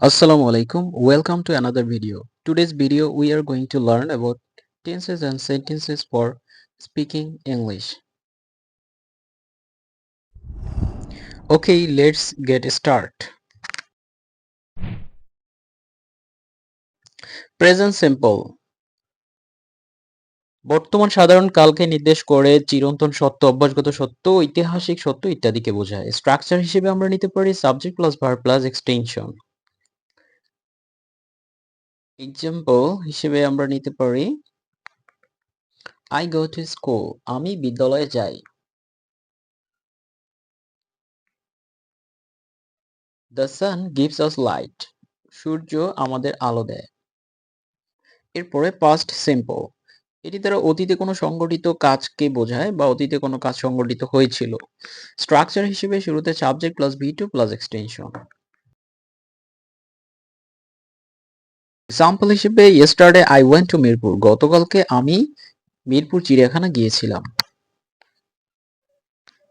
Assalamu alaikum. Welcome to another video. Today's video we are going to learn about tenses and sentences for speaking English. Okay, let's get start. Present simple. বর্তমান সাধারণ কালকে নির্দেশ করে চিরন্তন সত্য অভ্যাসগত সত্য ঐতিহাসিক সত্য ইত্যাদিকে বোঝায় স্ট্রাকচার হিসেবে আমরা নিতে পারি subject plus verb plus extension example হিসেবে আমরা নিতে পারি আই গো টু স্কুল আমি বিদ্যালয়ে যাই। The sun gives us light সূর্য আমাদের আলো দেয়। এরপরে পাস্ট সিম্পল এটি দ্বারা অতীতে কোনো সংগঠিত কাজকে বোঝায় বা অতীতে কোনো কাজ সংগঠিত হয়েছিল। স্ট্রাকচার হিসেবে শুরুতে subject plus V two plus extension example হিসেবে yesterday I went to Mirpur গতকালকে আমি মিরপুর চিড়িয়াখানা গিয়েছিলাম।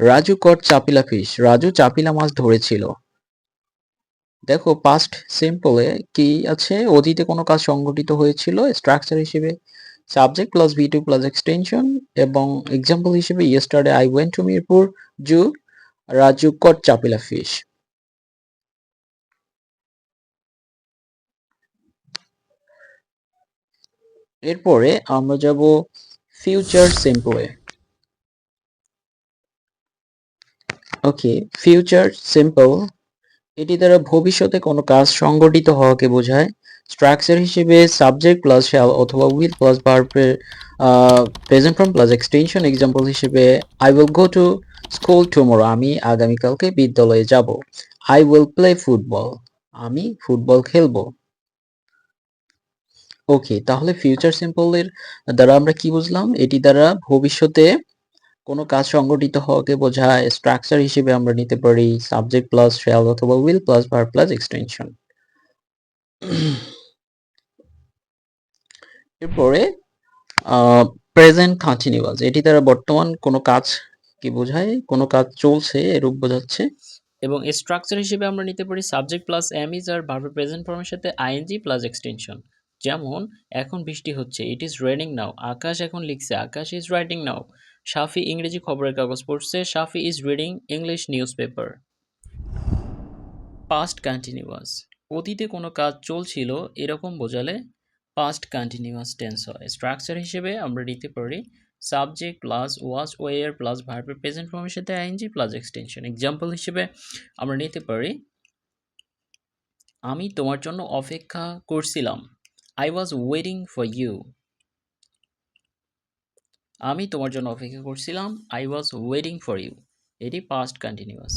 রাজু কট চাপিলা ফিশ রাজু চাপিলা মাছ ধরেছিল। দেখো পাস্ট সিম্পলে কি আছে? অতীতে কোনো কাজ সংগঠিত হয়েছিল? স্ট্রাকচার হিসেবে subject plus V two plus extension এবং এক্সাম্পল হিসেবে yesterday I went to Mirpur zoo, Raju caught chapila fish এরপরে আমরা যাব ফিউচার সিম্পলে ওকে ফিউচার সিম্পল এটি দ্বারা ভবিষ্যতে কোনো কাজ সংগঠিত হওয়াকে বোঝায়। স্ট্রাকচার হিসেবে সাবজেক্ট প্লাস শ্যাল অথবা উইল প্লাস ভার্বের present form plus extension example হিসেবে I will go to school tomorrow আমি আগামীকালকে বিদ্যালয়ে যাব। আই উইল প্লে ফুটবল আমি ফুটবল খেলব। ওকে তাহলে ফিউচার সিম্পলের দ্বারা আমরা কি বুঝলাম? এটি দ্বারা ভবিষ্যতে কোনো কাজ সংগঠিত হওয়াকে বোঝায় স্ট্রাকচার হিসেবে আমরা নিতে পারি সাবজেক্ট প্লাস শ্যাল অথবা will plus verb plus extension এরপরে প্রেজেন্ট কন্টিনিউয়াস এটি দ্বারা বর্তমান কোনো কাজ কি বোঝায়? কোনো কাজ চলছে, এরূপ বোঝাচ্ছে। এবং স্ট্রাকচার হিসেবে আমরা নিতে পারি subject plus am is are ভার্বের প্রেজেন্ট ফর্মের সাথে আইএনজি প্লাস এক্সটেনশন যেমন, এখন বৃষ্টি হচ্ছে ইট ইজ রেনিং নাও আকাশ এখন লিখছে, আকাশ ইজ রাইটিং নাও শাফি ইংরেজি খবরের কাগজ পড়ছে, Shafi is reading English newspaper past continuous অতীতে কোনো কাজ চলছিল, এরকম বোঝালে পাস্ট কন্টিনিউয়াস টেন্স হয়। স্ট্রাকচার হিসেবে আমরা নিতে পারি subject plus was were plus ভার্বের প্রেজেন্ট ফর্মের সাথে আইএনজি প্লাস এক্সটেনশন এক্সাম্পল হিসেবে আমরা নিতে পারি, আমি তোমার জন্য অপেক্ষা করছিলাম। I was waiting for you আমি তোমার জন্য অপেক্ষা করছিলাম। I was waiting for you এটি পাস্ট কন্টিনিউয়াস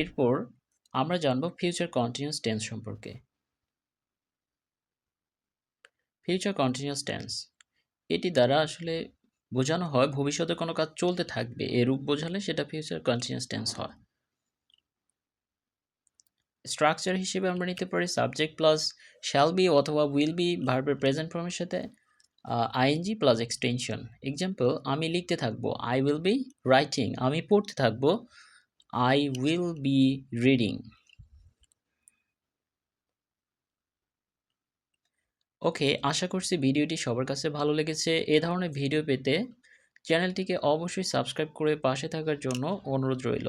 এরপর আমরা জানব ফিউচার কন্টিনিউয়াস টেন্স সম্পর্কে। ফিউচার কন্টিনিউয়াস টেন্স এটি দ্বারা আসলে বোঝানো হয়, ভবিষ্যতে কোনো কাজ চলতে থাকবে, এরূপ বোঝালে সেটা ফিউচার কন্টিনিউয়াস টেন্স হয়। স্ট্রাকচার হিসেবে আমরা নিতে পারি সাবজেক্ট প্লাস শ্যাল বি অথবা উইল বি ভার্বের প্রেজেন্ট ফর্মের সাথে আইএনজি প্লাস এক্সটেনশন এক্সাম্পল আমি লিখতে থাকব আই উইল বি রাইটিং আমি পড়তে থাকব I will be reading okay আশা করছি ভিডিওটি সবার কাছে ভালো লেগেছে। এ ধরনের ভিডিও পেতে চ্যানেলটিকে অবশ্যই সাবস্ক্রাইব করে পাশে থাকার জন্য অনুরোধ রইল।